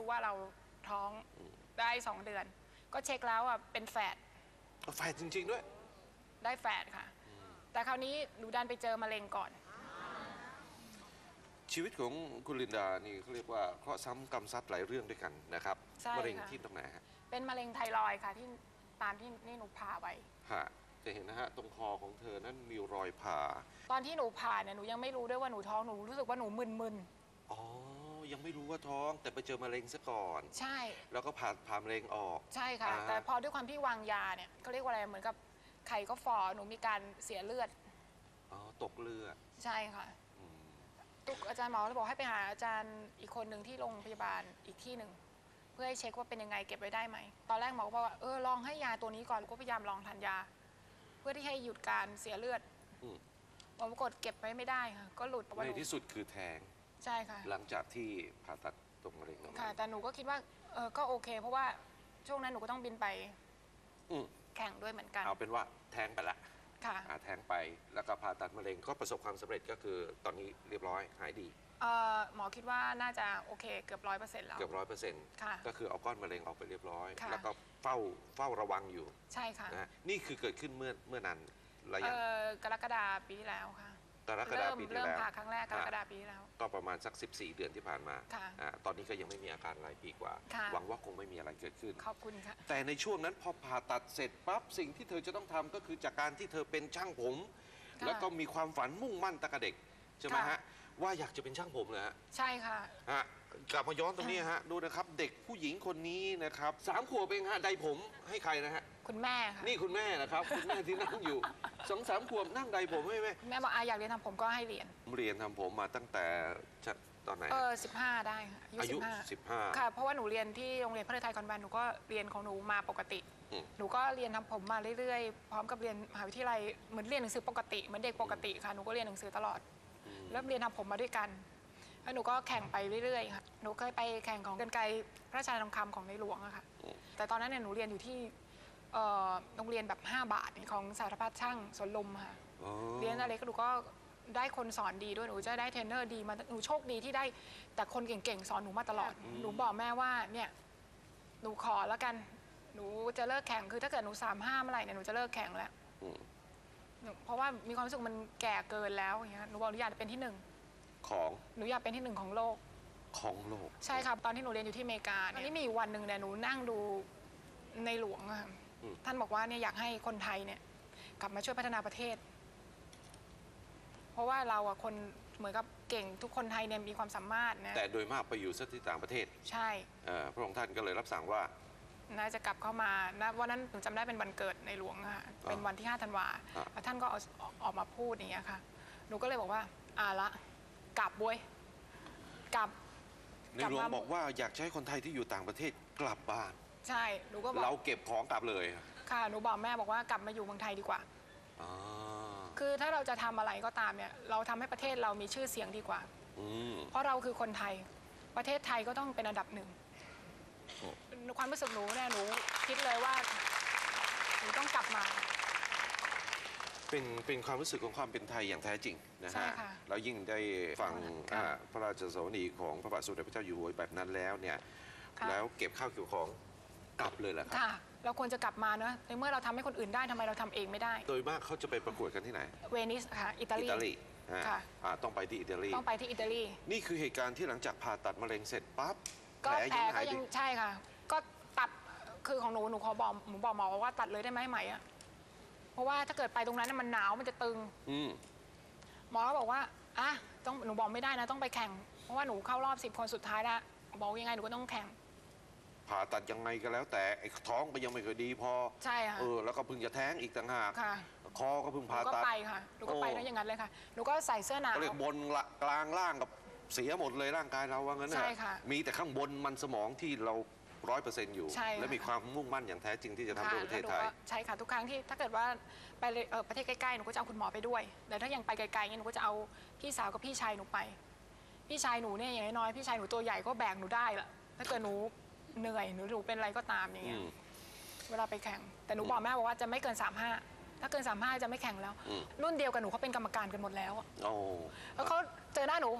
รู้ว่าเราท้องได้สองเดือน ก็เช็คแล้วอะเป็นแฝดแฟนจริง ๆ ด้วย ได้แฝดค่ะ แต่คราวนี้หนูดันไปเจอมะเร็งก่อน ชีวิตของคุณลินดานี่เขาเรียกว่าเคราะห์ซ้ำกรรมซัดหลายเรื่องด้วยกันนะครับใช่มะเร็งค่ะ ที่ตรงไหนฮะเป็นมะเร็งไทรอยด์ค่ะที่ตามที่นี่หนูผ่าไว้ ฮะจะเห็นนะฮะตรงคอของเธอนั้นมีรอยผ่าตอนที่หนูผ่าเนี่ยหนูยังไม่รู้ด้วยว่าหนูท้องหนูรู้สึกว่าหนูมึนอ๋อ ยังไม่รู้ว่าท้อง แต่ไปเจอมะเร็งซะก่อนๆใช่ แล้วก็ผ่าผ่ามะเร็งออก ใช่ค่ะ อ่า แต่พอด้วยความที่วางยาเนี่ยเขาเรียกว่าอะไรเหมือนกับไข่ก็ฝ่อหนูมีการเสียเลือดอ๋อตกเลือดใช่ค่ะอืมตุกอาจารย์หมอเลยบอกให้ไปหาอาจารย์อีกคนหนึ่งที่โรงพยาบาลอีกที่หนึ่งเพื่อให้เช็คว่าเป็นยังไงเก็บไว้ได้ไหมตอนแรกหมอก็บอกว่าเออลองให้ยาตัวนี้ก่อนก็พยายามลองทานยา เพื่อที่ให้หยุดการเสียเลือดอืมผลปรากฏเก็บไว้ไม่ได้ค่ะก็หลุดว่าในหนูที่สุดคือแทง ใช่ค่ะ หลังจากที่ผ่าตัดตรงมะเร็งตรงค่ะนั้นแต่หนูก็คิดว่าเออก็โอเค เพราะว่าช่วงนั้นหนูก็ต้องบินไปอืมแข่งด้วยเหมือนกันเอาเป็นว่าแทงไปละค่ะอ่าแทงไปแล้วก็ผ่าตัดมะเร็งก็ประสบความสำเร็จก็คือตอนนี้เรียบร้อยหายดี เอ่อหมอคิดว่าน่าจะโอเคเกือบร้อยเปอร์เซ็นต์แล้ว เกือบร้อยเปอร์เซ็นต์ค่ะก็คือเอาก้อนมะเร็งออกไปเรียบร้อย ค่ะ แล้วก็เฝ้าเฝ้าระวังอยู่ใช่ค่ะนะฮะนี่คือเกิดขึ้นเมื่อเมื่อนานระเอยะอกรกฎาปีที่แล้วค่ะกรกฎาเริ่คมมปีที่เริ่มแล้วผ่าครั้งแรกกรกฎาอะปีที่แล้ว ก็ประมาณสัก 14 เดือนที่ผ่านมาค่ะอ่าตอนนี้ก็ยังไม่มีอาการอะไรปีกว่า ค่ะ หวังว่าคงไม่มีอะไรเกิดขึ้น ขอบคุณค่ะ แต่ในช่วงนั้นพอผ่าตัดเสร็จปั๊บสิ่งที่เธอจะต้องทำก็คือจากการที่เธอเป็นช่างผม ค่ะแล้วก็มีความฝันมุ่งมั่นตั้งแต่เด็กใช่ไหมค่ะ ฮะว่าอยากจะเป็นช่างผมเลยฮะใช่ค่ะ ฮะกลับมาย้อนตรงนี้ฮะดูนะครับเด็กผู้หญิงคนนี้นะครับสามขวบเองฮะใดผมให้ใครนะฮะคุณแม่ค่ะ นี่คุณแม่นะครับ คุณแม่ที่นั่งอยู่ สองสามขวบนั่งใดผมให้แม่แม่บอกอาอยากเรียนทำผมก็ให้เรียน เรียนทำผมมาตั้งแต่จะตอนไหนเออสิบห้าได้ค่ะอาอายุยุสิบห้า15ค่ะ เพราะว่าหนูเรียนที่โรงเรียนพระฤทัยคอนแวนต์หนูก็เรียนของหนูมาปกติ อืม หนูก็เรียนทำผมมาเรื่อยๆ พร้อมกับเรียนมหาวิทยาลัยเหมือนเรียนหนังสือปกติเหมือนเด็กปกติค่ะ หนูก็เรียนหนังสือตลอด เริ่มเรียนทำผมมาด้วยกัน แล้วหนูก็แข่งไปเรื่อยๆค่ะ หนูเคยไปแข่งของเกรนไกรพระราชาทองคำของในหลวงอะค่ะ แต่ตอนนั้นเนี่ยหนูเรียนอยู่ที่ เอ่อโรงเรียนแบบ 5 บาทของสารพัดช่างสวนลมค่ะ อ๋อ เรียนอะไรก็หนูก็ได้คนสอนดีด้วยหนูจะได้เทรนเนอร์ดีมาหนูโชคดีที่ได้แต่คนเก่งๆ สอนหนูมาตลอด หนูบอกแม่ว่าเนี่ยหนูขอแล้วกัน หนูจะเลิกแข่งคือถ้าเกิดหนูสามห้าเมื่อไหร่เนี่ยหนูจะเลิกแข่งแล้วอืม หนูเพราะว่ามีความรู้สึกมันแก่เกินแล้วอย่างเงี้ยหนูบอกหนูอยากเป็นที่หนึ่งของหนูอยากเป็นที่หนึ่งของโลก ของโลก ใช่ครับตอนที่หนูเรียนอยู่ที่อเมริกาเนี่ยนี่มีอยู่วันหนึ่งเนี่ยหนูนั่งดูในหลวงอะค่ะอืม ท่านบอกว่าเนี่ยอยากให้คนไทยเนี่ยกลับมาช่วยพัฒนาประเทศ เพราะว่าเราอะคนเหมือนกับเก่งทุกคนไทยเนี่ยมีความสามารถนะแต่โดยมากไปอยู่ซะที่ต่างประเทศ ใช่เอ่อพระองค์ท่านก็เลยรับสั่งว่า น่าจะกลับเข้ามานะวันนั้นหนูจำได้เป็นวันเกิดในหลวงอะค่ะเป็นวันที่5ธันวาอ่า แล้วท่านก็เอาออกมาพูดอย่างเงี้ยค่ะ หนูก็เลยบอกว่าอ่าละกลับเว้ยกลับ ในกลับหลวงมา บอกว่าอยากจะให้คนไทยที่อยู่ต่างประเทศกลับบ้าน ใช่หนูก็บอกเราเก็บของกลับเลยค่ะหนูบอกแม่บอกว่ากลับมาอยู่เมืองไทยดีกว่าอ๋อคือถ้าเราจะทำอะไรก็ตามเนี่ยเราทำให้ประเทศเรามีชื่อเสียงดีกว่า อืม เพราะเราคือคนไทย ประเทศไทยก็ต้องเป็นอันดับหนึ่ง โอ้ ความรู้สึกหนูเนี่ยหนูคิดเลยว่าหนูต้องกลับมา เป็นเป็นความรู้สึกของความเป็นไทยอย่างแท้จริงนะใช่ฮะค่ะแล้วยิ่งได้ฟังค่ะอ่าพระราชสวนีของพระบาทสมเด็จพระเจ้าอยู่หัวแบบนั้นแล้วเนี่ยค่ะ แล้วเก็บข้าวเกี่ยวของ กลับเลยแหละครับ ค่ะ เราควรจะกลับมาเนอะในเมื่อเราทำให้คนอื่นได้ทำไมเราทำเองไม่ได้ โดยมากเขาจะไปประกวดกันที่ไหน เวนิสค่ะ อิตาอิลี ตาลีฮะค่ะ อ่าต้องไปที่อิตาลี ต้องไปที่อิตาลี นี่คือเหตุการณ์ที่หลังจากผ่าตัดมะเร็งเสร็จปั๊บก็แผลแผลยังก็หายยัดีงใช่ค่ะ ก็ตัดคือของหนูหนูขอบอกหนูบอกหมอว่าตัดเลยได้ไหมไหมอะเพราะว่าถ้าเกิดไปตรงนั้นน่ะมันหนาวมันจะตึง อืมหมอก็บอกว่าอะต้องหนูบอกไม่ได้นะต้องไปแข่ง เพราะว่าหนูเข้ารอบสิบคนสุดท้ายแล้วบอกยังไงหนูก็ต้องแข่ง ผ่าตัดยังไงก็แล้ว แต่ไอ้ท้องก็ยังไม่เคอยดีพอใช่ค่ะ เออแล้วก็เพิ่งจะแท้งอีกต่างหากค่ะ คอก็เพิ่งหนูผ่าก็ตัด ไปค่ะหนูก็ไปโอ้แล้วอย่างนั้นเลยค่ะหนูก็ใส่เสื้อหนาว ก็เรียกบนละกลางล่างกับเสียหมดเลยร่างกายเราว่างั้นนใช่ค่ะมีแต่ข้างบนมันสมองที่เราร้อยเปอร์เซ็นต์อยู่ ใช่ค่ะ และมีความมุ่งมั่นอย่างแท้จริงที่จะทำเพื่อประเทศไทย แล้วหนูก็ใช่ค่ะทุกครั้งที่ถ้าเกิดว่าไปเลยเอ่อประเทศใกล้ๆหนูก็จะเอาคุณหมอไปด้วยแต่ถ้ายังไปไกลๆเนี่ยหนูก็จะเอาพี่สาวกับพี่ชายหนูไป พี่ชายหนูเนี่ยอย่างน้อยๆพี่ชายหนูตัวใหญ่ก็แบกหนูได้ละถ้าเกิดหนู เหนื่อยหนูหนูเป็นอะไรก็ตามอย่างเงี้ยอืมเวลาไปแข่ง แต่หนูบอกแม่บอกว่าจะไม่เกิน35ถ้าเกิน35จะไม่แข่งแล้วอืมรุ่นเดียวกับหนูเขาเป็นกรรมการกันหมดแล้วอะโอ้แล้วเขาเจอหน้าหนู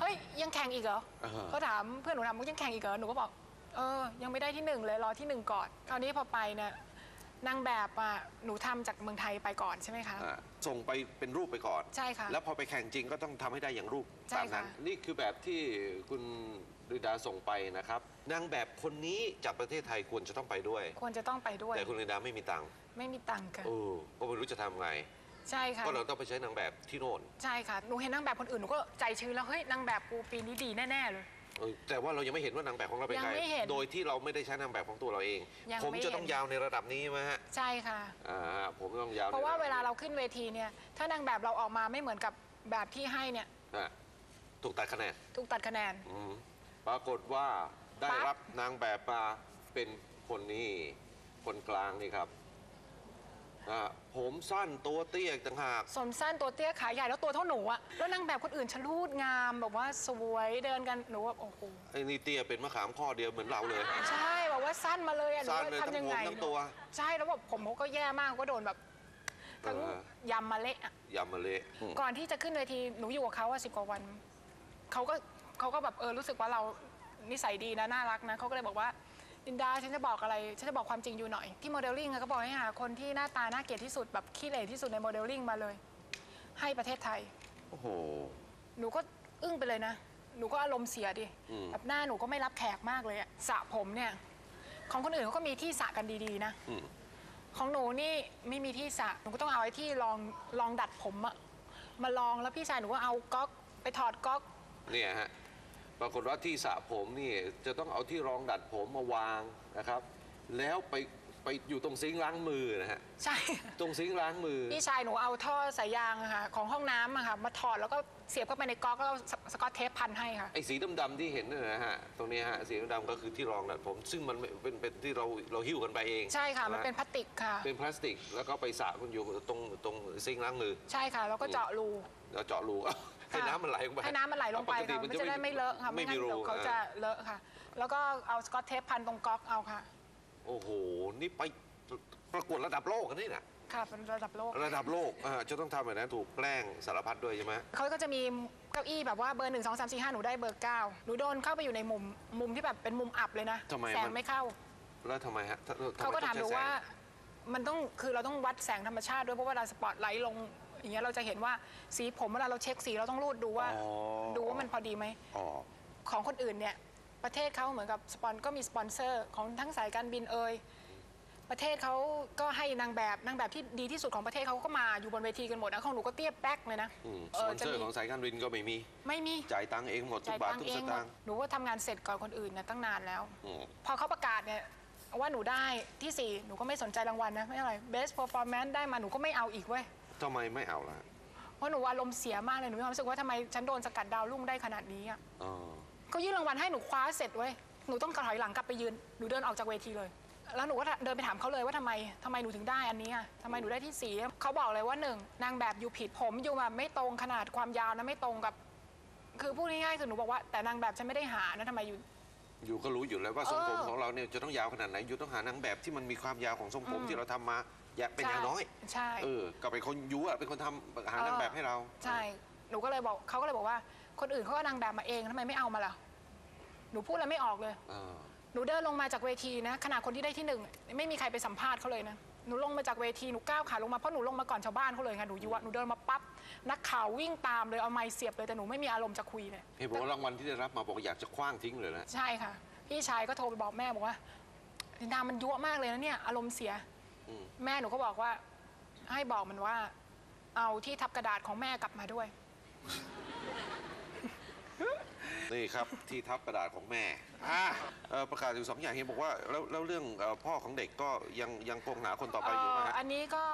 เฮ้ยยังแข่งอีกเหรออ่าฮะเขาถามเพื่อนหนูถามว่ายังแข่งอีกเหรอหนูก็บอกเออยังไม่ได้ที่หนึ่งเลยรอที่หนึ่งก่อนคราวนี้พอไปเนี่ยนางแบบอะหนูทำจากเมืองไทยไปก่อนใช่ไหมคะอ่าส่งไปเป็นรูปไปก่อนใช่ค่ะแล้วพอไปแข่งจริงก็ต้องทำให้ได้อย่างรูปใช่ตามนั้นค่ะนี่คือแบบที่คุณดิดาส่งไปนะครับ นางแบบคนนี้จากประเทศไทยควรจะต้องไปด้วย ควรจะต้องไปด้วย แต่คุณดิดาไม่มีตังค์ไม่มีตังค์ค่ะ เออก็ไม่รู้จะทำไง ใช่ค่ะ ก็เราต้องไปใช้นางแบบที่โน่นใช่ค่ะ หนูเห็นนางแบบคนอื่นหนูก็ใจชื้นแล้ว เฮ้ยนางแบบกูปีนี้ดีแน่ ๆ เลย เออแต่ว่าเรายังไม่เห็นว่านางแบบของเราเป็นยังใครไม่เห็นโดยที่เราไม่ได้ใช้นางแบบของตัวเราเอง ยังผมไม่จะเห็น ต้องยาวในระดับนี้ไหมฮะใช่ค่ะ อ่าฮะผมต้องยาวเพราะว่าในดับเวลานี้เราขึ้นเวทีเนี่ย ถ้านางแบบเราออกมาไม่เหมือนกับแบบที่ให้เนี่ย อะถูกตัดคะแนนถูกตัดคะแนน อืมปรากฏว่า ได้ปั๊บรับนางแบบมาเป็นคนนี้คนกลางนี่ครับอ่าผมสั้นตัวเตี้ยอีกต่างหาก สมสั้นตัวเตี้ยขาใหญ่แล้วตัวเท่าหนูอะแล้วนางแบบคนอื่นชะลูดงามแบบว่าสวยเดินกันหนูว่าโอ้โหไอ้นี่เตี้ยเป็นมะขามข้อเดียวเหมือนเราเลย ใช่แบบว่าสั้นมาเลยอะหนูสั้นว่าเลยทั้งทำยังผมไงทั้งตัว ใช่แล้วแบบผมเขาก็แย่มากก็โดนแบบทั้งเออ ยำมาเละอะ ยำมาเละอืม ก่อนที่จะขึ้นเวทีหนูอยู่กับเขาอะสิบกว่าวันเขาก็เขาก็แบบเออรู้สึกว่าเรา นิสัยดีนะน่ารักนะเขาก็เลยบอกว่าดินดาฉันจะบอกอะไรฉันจะบอกความจริงอยู่หน่อยที่โมเดลลิ่งอะเขาบอกให้หาคนที่หน้าตาน่าเกลียดที่สุดแบบขี้เหร่ที่สุดในโมเดลลิ่งมาเลย ให้ประเทศไทย โอ้โห หนูก็อึ้งไปเลยนะ หนูก็อารมณ์เสียดิอืม แบบหน้าหนูก็ไม่รับแขกมากเลยอะสระผมเนี่ย ของคนอื่นเขาก็มีที่สระกันดีๆนะ อืม ของหนูนี่ไม่มีที่สระหนูก็ต้องเอาไอ้ที่ลองลองดัดผมอะมาลองแล้วพี่ชายหนูก็เอาก๊อกไปถอดก๊อก เนี่ยฮะ ปรากฏว่าที่สระผมนี่จะต้องเอาที่รองดัดผมมาวางนะครับ แล้วไปไปอยู่ตรงซิงค์ล้างมือนะฮะใช่ ตรงซิงค์ล้างมือ พี่ชายหนูเอาท่อสายยางอะค่ะของห้องน้ำอะค่ะมาถอดแล้วก็เสียบเข้าไปในก๊อกแล้วเอาสสกอตเทปพันให้ค่ะ ไอ้สีดำๆที่เห็นนั่นนะฮะตรงนี้ฮะสีดำๆก็คือที่รองดัดผม ซึ่งมันไม่เป็นเป็นที่เราเราหิ้วกันไปเองใช่ค่ะ มันเป็นพลาสติกค่ะ เป็นพลาสติกแล้วก็ไปสระคุณอยู่ตรงตรงซิงค์ล้างมือ ใช่ค่ะ แล้วก็เจาะรูแล้วเจาะรู ให้น้ำมันไหลลงไปให้น้ำมันไหลลงไปปกติค่ะมันจะได้ไม่เลอะค่ะไม่ไม่งั้มีนรูเดี๋ยวเขาจะอ่เลอะค่ะ แล้วก็เอาสกอตเทปพันตรงก๊อกเอาค่ะ โอ้โห นี่ไปประกวดระดับโลกกันนี่นะค่ะเป็นระดับโลก ระดับโลกอ่าจะต้องทำแบบนั้นถูกแกล้งสารพัดด้วยใช่ไหมเขาก็จะมีเก้าอี้แบบว่าเบอร์หนึ่งสองสามสี่ห้าหนูได้เบอร์เก้าหนูโดนเข้าไปอยู่ในมุมมุมที่แบบเป็นมุมอับเลยนะทำไมแสงมันไม่เข้า แล้วทำไมฮะทำไเขาก็ถามหนูต้องใช้แสงว่ามันต้องคือเราต้องวัดแสงธรรมชาติด้วยเพราะเวลาสปอตไลท์ลง อย่างเงี้ยเราจะเห็นว่าสีผมเวลาเราเช็คสีเราต้องรูดดูว่า อ๋อ ดูว่ามันพอดีไหม อ๋อ ของคนอื่นเนี่ย ประเทศเขาเหมือนกับสปอนก็มีสปอนเซอร์ของทั้งสายการบินเอ่ยประเทศเขาก็ให้นางแบบนางแบบที่ดีที่สุดของประเทศเขาก็มาอยู่บนเวทีกันหมดนะของหนูก็เตี้ยแป๊กเลยนะอืมสเอปออนจะเซอมีร์ของสายการบินก็ไม่มี ไม่มีจ่ายตังค์เองหมดทุกจ่ายบาทตังทุค์กเอสงหมตาดงค์หนูก็ทำงานเสร็จก่อนคนอื่นเนี่ยตั้งนานแล้ว อืมพอเขาประกาศเนี่ยว่าหนูได้ที่สี่หนูก็ไม่สนใจรางวัลนะ ไม่อะไร best performance ได้มาหนูก็ไม่เอาอีกเว้ย ทำไมไม่เอาล่ะเพราะหนูอารมณ์เสียมากเลยหนูมีความรู้สึกว่าทำไมฉันโดนสกัดดาวรุ่งได้ขนาดนี้อะอ๋อเขายื่นรางวัลให้หนูคว้าเสร็จเว้ยหนูต้องถอยหลังกลับไปยืนหนูเดินออกจากเวทีเลย แล้วหนูก็เดินไปถามเขาเลยว่าทำไมทำไมหนูถึงได้อันนี้อะทำไมหนูได้ที่สี่เขาบอกเลยว่าหนึ่งนางแบบอยู่ผิดผมอยู่แบบไม่ตรงขนาดความยาวนะไม่ตรงกับ คือพูดง่ายๆคือหนูบอกว่าแต่นางแบบฉันไม่ได้หานะทำไมอยู่ อยู่ก็รู้อยู่แล้วว่าทรงผมเออของเราเนี่ยจะต้องยาวขนาดไหนอยู่ต้องหานางแบบที่มันมีความยาวของทรงผมอืมที่เราทำมา อย่าเป็นอย่างน้อยใช่ เออก็เป็นคนยุอะเป็นคนทำหานางแบบให้เราใช่ หนูก็เลยบอกเขาก็เลยบอกว่า คนอื่นเขาก็นางแบบมาเองทำไมไม่เอามาล่ะ หนูพูดอะไรไม่ออกเลย เออหนูเดินลงมาจากเวทีนะขณะคนที่ได้ที่หนึ่งไม่มีใครไปสัมภาษณ์เขาเลยนะหนูลงมาจากเวทีหนูก้าวขาลงมาเพราะหนูลงมาก่อนชาวบ้านเขาเลยค่ะหนูยุวะหนูเดินมาปั๊บ นักข่าววิ่งตามเลยเอาไม้เสียบเลยแต่หนูไม่มีอารมณ์จะคุยเลยเห็นบอกว่ารางวัลที่ได้รับมาบอกอยากจะคว้างทิ้งเลยนะ ใช่ค่ะ พี่ชายก็โทรไปบอกแม่บอกว่าดินดามันยั่วมากเลยนะเนี่ยอารมณ์เสียอืม แม่หนูก็บอกว่า ให้บอกมันว่า เอาที่ทับกระดาษของแม่กลับมาด้วย นี่ครับ ที่ทับกระดาษของแม่อ่าเอ่อประกาศอยู่สองอย่างเห็นบอกว่าแล้วแล้วเรื่องเอ่อพ่อของเด็กก็ยังยังคงหาคนต่อไปอยู่ไหมเอ่อฮะอันนี้ก็